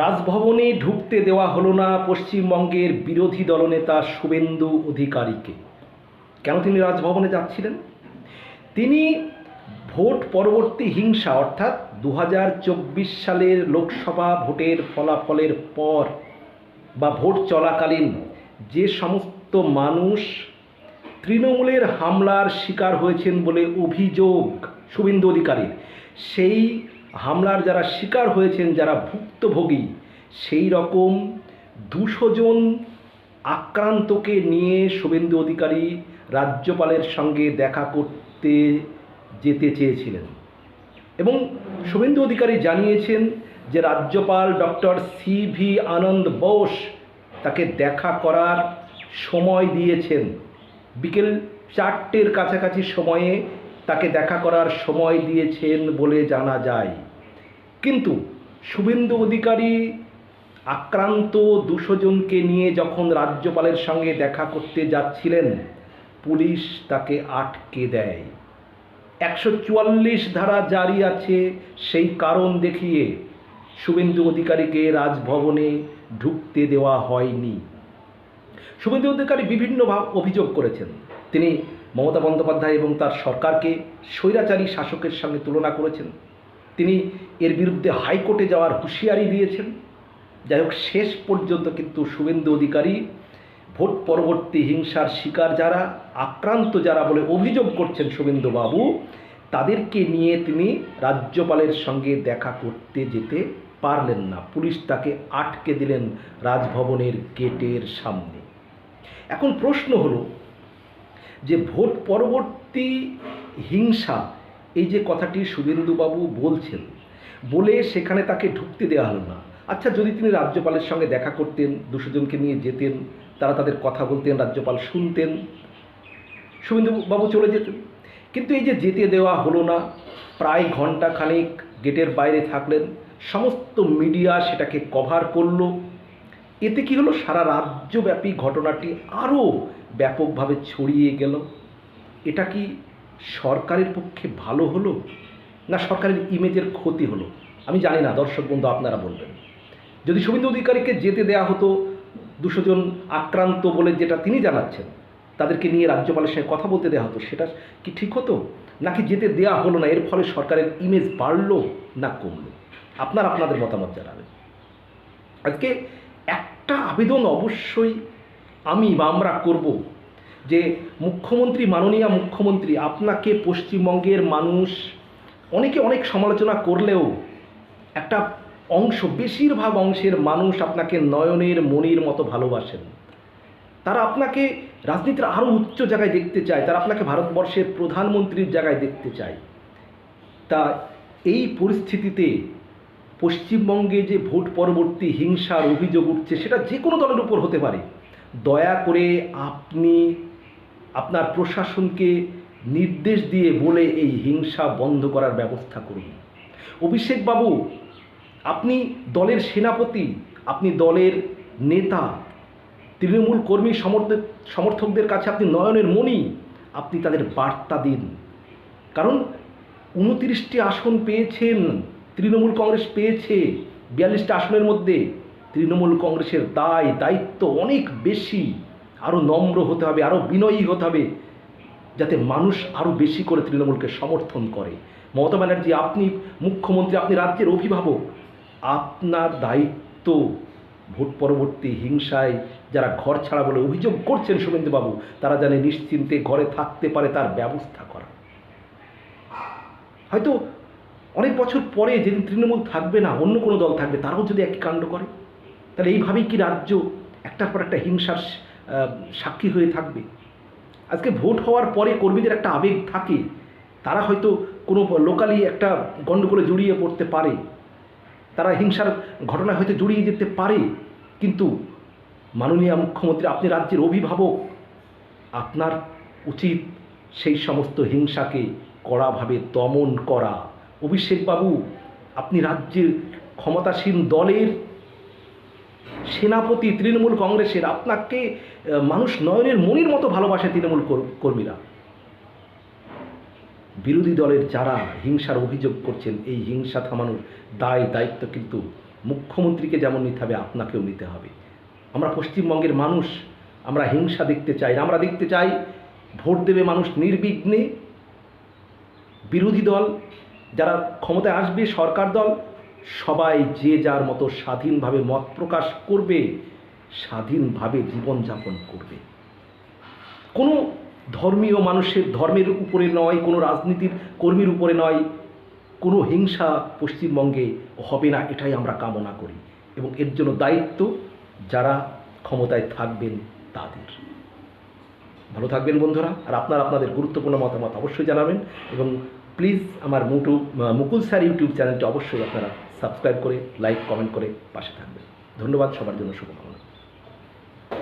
রাজভবনে ঢুকতে দেওয়া হলো না পশ্চিমবঙ্গের বিরোধী দলনেতা শুভেন্দু অধিকারীকে। কেন তিনি রাজভবনে যাচ্ছিলেন? তিনি ভোট পরবর্তী হিংসা, অর্থাৎ দু হাজার চব্বিশ সালের লোকসভা ভোটের ফলাফলের পর বা ভোট চলাকালীন যে সমস্ত মানুষ তৃণমূলের হামলার শিকার হয়েছেন বলে অভিযোগ শুভেন্দু অধিকারীর, সেই হামলার যারা শিকার হয়েছেন, যারা ভুক্তভোগী, সেই রকম দুশো জন আক্রান্তকে নিয়ে শুভেন্দু অধিকারী রাজ্যপালের সঙ্গে দেখা করতে যেতে চেয়েছিলেন। এবং শুভেন্দু অধিকারী জানিয়েছেন যে রাজ্যপাল doctor C V Ananda Bose তাকে দেখা করার সময় দিয়েছেন। বিকেল চারটের কাছাকাছি সময়ে তাকে দেখা করার সময় দিয়েছেন বলে জানা যায়। কিন্তু শুভেন্দু অধিকারী আক্রান্ত দুশো জনকে নিয়ে যখন রাজ্যপালের সঙ্গে দেখা করতে যাচ্ছিলেন, পুলিশ তাকে আটকে দেয়। একশো চুয়াল্লিশ ধারা জারি আছে সেই কারণ দেখিয়ে শুভেন্দু অধিকারীকে রাজভবনে ঢুকতে দেওয়া হয়নি। শুভেন্দু অধিকারী বিভিন্ন অভিযোগ করেছেন। তিনি মমতা বন্দ্যোপাধ্যায় এবং তার সরকারকে স্বৈরাচারী শাসকের সঙ্গে তুলনা করেছেন। তিনি এর বিরুদ্ধে হাইকোর্টে যাওয়ার হুঁশিয়ারি দিয়েছেন। যাই হোক, শেষ পর্যন্ত কিন্তু শুভেন্দু অধিকারী ভোট পরবর্তী হিংসার শিকার যারা, আক্রান্ত যারা বলে অভিযোগ করছেন শুভেন্দু বাবু তাদেরকে নিয়ে তিনি রাজ্যপালের সঙ্গে দেখা করতে যেতে পারলেন না। পুলিশ তাকে আটকে দিলেন রাজভবনের গেটের সামনে। এখন প্রশ্ন হলো যে ভোট পরবর্তী হিংসা, এই যে কথাটি শুভেন্দুবাবু বলছেন, বলে সেখানে তাকে ঢুকতে দেওয়া হলো না। আচ্ছা যদি তিনি রাজ্যপালের সঙ্গে দেখা করতেন, দুশো জনকে নিয়ে যেতেন, তারা তাদের কথা বলতেন, রাজ্যপাল শুনতেন শুভেন্দুবাবু চলে যেতেন। কিন্তু এই যে যেতে দেওয়া হলো না, প্রায় ঘণ্টা খানিক গেটের বাইরে থাকলেন, সমস্ত মিডিয়া সেটাকে কভার করল। এতে কি হলো? সারা রাজ্যব্যাপী ঘটনাটি আরও ব্যাপকভাবে ছড়িয়ে গেল। এটা কি সরকারের পক্ষে ভালো হলো না সরকারের ইমেজের ক্ষতি হলো? আমি জানি না, দর্শক বন্ধু, আপনারা বলবেন। যদি শুভেন্দু অধিকারীকে যেতে দেয়া হতো দুশো জন আক্রান্ত বলে যেটা তিনি জানাচ্ছেন, তাদেরকে নিয়ে রাজ্যপালের সঙ্গে কথা বলতে দেওয়া হতো, সেটা কি ঠিক হতো? নাকি যেতে দেয়া হলো না, এর ফলে সরকারের ইমেজ বাড়লো না কমলো? আপনার, আপনাদের মতামত জানাবেন। আজকে একটা আবেদন অবশ্যই আমি বা আমরা করব? যে মুখ্যমন্ত্রী, মাননীয় মুখ্যমন্ত্রী, আপনাকে পশ্চিমবঙ্গের মানুষ অনেকে অনেক সমালোচনা করলেও একটা অংশ, বেশিরভাগ অংশের মানুষ আপনাকে নয়নের, মনির মতো ভালোবাসেন। তারা আপনাকে রাজনীতির আরও উচ্চ জায়গায় দেখতে চায়, তারা আপনাকে ভারতবর্ষের প্রধানমন্ত্রীর জায়গায় দেখতে চায়। তা এই পরিস্থিতিতে পশ্চিমবঙ্গে যে ভোট পরবর্তী হিংসার অভিযোগ উঠছে, সেটা যে কোনো দলের উপর হতে পারে। দয়া করে আপনি আপনার প্রশাসনকে নির্দেশ দিয়ে বলে এই হিংসা বন্ধ করার ব্যবস্থা করুন। অভিষেকবাবু, আপনি দলের সেনাপতি, আপনি দলের নেতা, তৃণমূল কর্মী সমর্থক, সমর্থকদের কাছে আপনি নয়নের মণি, আপনি তাদের বার্তা দিন। কারণ উনতিরিশটি আসন পেয়েছেন, তৃণমূল কংগ্রেস পেয়েছে, বিয়াল্লিশটা আসনের মধ্যে। তৃণমূল কংগ্রেসের দায়, দায়িত্ব অনেক বেশি। আরও নম্র হতে হবে আরও বিনয়ী হতে হবে, যাতে মানুষ আরও বেশি করে তৃণমূলকে সমর্থন করে। মমতা ব্যানার্জি, আপনি মুখ্যমন্ত্রী, আপনি রাজ্যের অভিভাবক, আপনার দায়িত্ব ভোট পরবর্তী হিংসায় যারা ঘর ছাড়া বলে অভিযোগ করছেন শুভেন্দুবাবু, তারা জানে নিশ্চিন্তে ঘরে থাকতে পারে তার ব্যবস্থা করা। হয়তো অনেক বছর পরে যেদিন তৃণমূল থাকবে না, অন্য কোনো দল থাকবে, তারাও যদি একই কাণ্ড করে। তাহলে এইভাবেই কি রাজ্য একটার পর একটা হিংসার সাক্ষী হয়ে থাকবে? আজকে ভোট হওয়ার পরে কর্মীদের একটা আবেগ থাকে, তারা হয়তো কোনো লোকালি একটা গণ্ডগোলে জড়িয়ে পড়তে পারে। তারা হিংসার ঘটনা হয়তো জড়িয়ে যেতে পারে, কিন্তু মাননীয় মুখ্যমন্ত্রী, আপনি রাজ্যের অভিভাবক, আপনার উচিত সেই সমস্ত হিংসাকে কড়াভাবে দমন করা। অভিষেকবাবু, আপনি রাজ্যের ক্ষমতাসীন দলের সেনাপতি তৃণমূল কংগ্রেসের আপনাকে মানুষ নয়নের মনির মতো ভালোবাসে তৃণমূল কর- কর্মীরা। বিরোধী দলের যারা হিংসার অভিযোগ করছেন, এই হিংসা থামানোর দায়, দায়িত্ব কিন্তু মুখ্যমন্ত্রীকে যেমন নিতে হবে, আপনাকেও নিতে হবে। আমরা পশ্চিমবঙ্গের মানুষ, আমরা হিংসা দেখতে চাই আমরা দেখতে চাই ভোট দেবে মানুষ নির্বিঘ্নে। বিরোধী দল যারা ক্ষমতায় আসবে, সরকার দল সবাই যে যার মতো স্বাধীনভাবে মত প্রকাশ করবে, স্বাধীনভাবে জীবনযাপন করবে। কোনো ধর্মীয় মানুষের ধর্মের উপরে নয়, কোনো রাজনীতির কর্মীর উপরে নয়, কোনো হিংসা পশ্চিমবঙ্গে হবে না, এটাই আমরা কামনা করি। এবং এর জন্য দায়িত্ব যারা ক্ষমতায় থাকবেন তাদের। ভালো থাকবেন বন্ধুরা, আর আপনারা আপনাদের গুরুত্বপূর্ণ মতামত অবশ্যই জানাবেন এবং প্লিজ আমার মুটু মুকুল স্যার ইউটিউব চ্যানেলটি অবশ্যই আপনারা সাবস্ক্রাইব করে লাইক কমেন্ট করে পাশে থাকবেন। ধন্যবাদ সবার জন্য শুভকামনা।